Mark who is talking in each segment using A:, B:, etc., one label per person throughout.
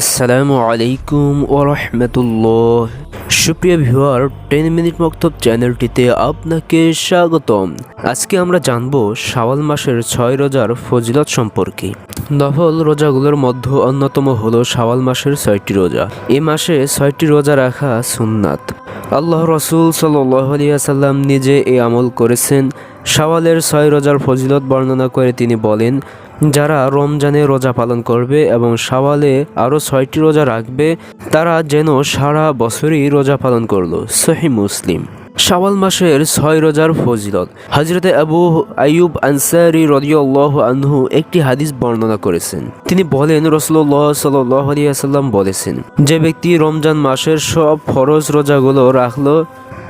A: আসসালামু আলাইকুম ওরহমতুল্লাহ। রহমতুল্লাহ সুপ্রিয় ভিউয়ার, টেন মিনিট মক্তব চ্যানেলটিতে আপনাকে স্বাগতম। আজকে আমরা জানব শাওয়াল মাসের ছয় রোজার ফজিলত সম্পর্কে। নফল রোজাগুলোর মধ্যে অন্যতম হলো শাওয়াল মাসের ছয়টি রোজা। এ মাসে ছয়টি রোজা রাখা সুন্নাত। আল্লাহ রসুল সাল্লাম নিজে এই আমল করেছেন। শাওয়ালের ছয় রোজার ফজিলত বর্ণনা করে তিনি বলেন, যারা রমজানে রোজা পালন করবে এবং শাওয়ালে আরও ছয়টি রোজা রাখবে, তারা যেন সারা বছরই রোজা পালন করল। সহি মুসলিম। শাওয়াল মাসের ছয় রোজার ফজিলত। হজরতে আবু আইয়ুব আনসারি রদিউল্লাহ আনহু একটি হাদিস বর্ণনা করেছেন। তিনি বলেন রসুল্লাহ সাল্লাহ বলেছেন, যে ব্যক্তি রমজান মাসের সব ফরজ রোজাগুলো রাখল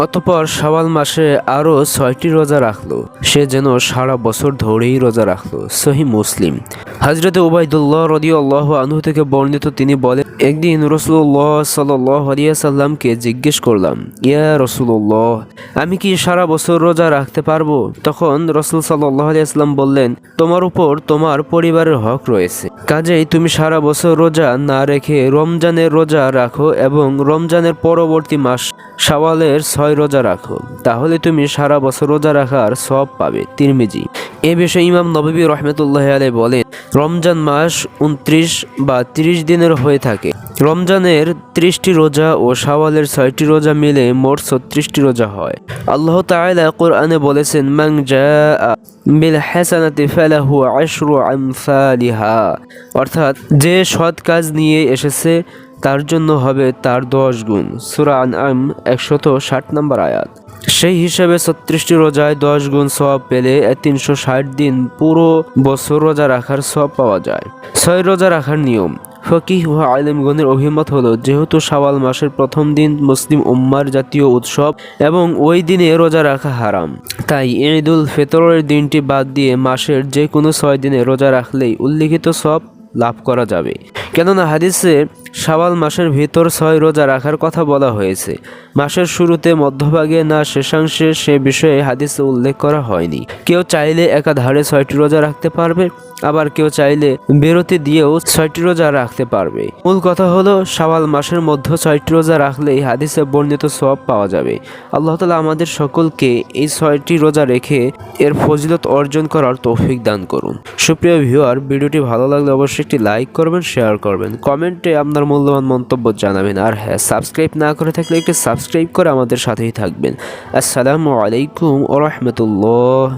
A: অতপর শাওয়াল মাসে আরও ছয়টি রোজা রাখল। সে যেন সারা বছর ধরেই রোজা রাখল। সহি মুসলিম। হজরত উবাইদুল্লাহ রদি আল্লাহ আনহু থেকে বর্ণিত তিনি বলেন, একদিন রসুল্লাহ সাল্লাহ সাল্লামকে জিজ্ঞেস করলাম, ইয়া রসুল্লাহ আমি কি সারা বছর রোজা রাখতে পারব? তখন রসুল সাল্লাহ বললেন, তোমার উপর তোমার পরিবারের হক রয়েছে। কাজেই তুমি সারা বছর রোজা না রেখে রমজানের রোজা রাখো এবং রমজানের পরবর্তী মাস শাওয়ালের ছয় রোজা রাখো। তাহলে তুমি সারা বছর রোজা রাখার সব পাবে। তিরমিজি। এ বিষয়ে ইমাম নবী রহমতুল্লাহ আলাই বলেন, রমজান মাস উনত্রিশ বা তিরিশ দিনের হয়ে থাকে। রমজানের ত্রিশটি রোজা ও শাওয়ালের ছয়টি রোজা মিলে মোট ছত্রিশটি রোজা হয়। আল্লাহ তাআলা কোরআনে বলেছেন আশরু আমসালিহা। অর্থাৎ, যে সৎ কাজ নিয়ে এসেছে তার জন্য হবে তার দশ গুণ। সুরান আম একশত ষাট নম্বর আয়াত। সেই হিসাবে ছত্রিশটি রোজায় দশ গুণ সব পেলে তিনশো ষাট দিন পুরো বছর রোজা রাখার সব পাওয়া যায়। ছয় রোজা রাখার নিয়ম। ফকিহ ও আলিমগণের অভিমত হলো, যেহেতু শাওয়াল মাসের প্রথম দিন মুসলিম উম্মার জাতীয় উৎসব এবং ওই দিনে রোজা রাখা হারাম। তাই ঈদ উল ফেতরের দিনটি বাদ দিয়ে মাসের যে কোনো ছয় দিনে রোজা রাখলেই উল্লিখিত সব লাভ করা যাবে। কেননা হাদিসে শাওয়াল মাসের ভিতর ছয় রোজা রাখার কথা বলা হয়েছে। মাসের শুরুতে, মধ্যভাগে না শেষাংশে সে বিষয়ে হাদিসে উল্লেখ করা হয়নি। কেউ চাইলে একাধারে ছয়টি রোজা রাখতে পারবে, আবার কেউ চাইলে বিরতি দিয়েও ছয়টি রোজা রাখতে পারবে। মূল কথা হলো শাওয়াল মাসের মধ্যে ছয়টি রোজা রাখলেই হাদিসে বর্ণিত সব পাওয়া যাবে। আল্লাহ তালা আমাদের সকলকে এই ছয়টি রোজা রেখে এর ফজিলত অর্জন করার তৌফিক দান করুন। সুপ্রিয় ভিউয়ার, ভিডিওটি ভালো লাগলে অবশ্যই একটি লাইক করবেন, শেয়ার করবেন। কমেন্টে আপনার মূল্যবান মন্তব্য জানাবেন। আর হ্যাঁ সাবস্ক্রাইব না করে থাকলে একটু সাবস্ক্রাইব করে আমাদের সাথেই থাকবেন। আসসালামু আলাইকুম ও রহমতুল্লাহ।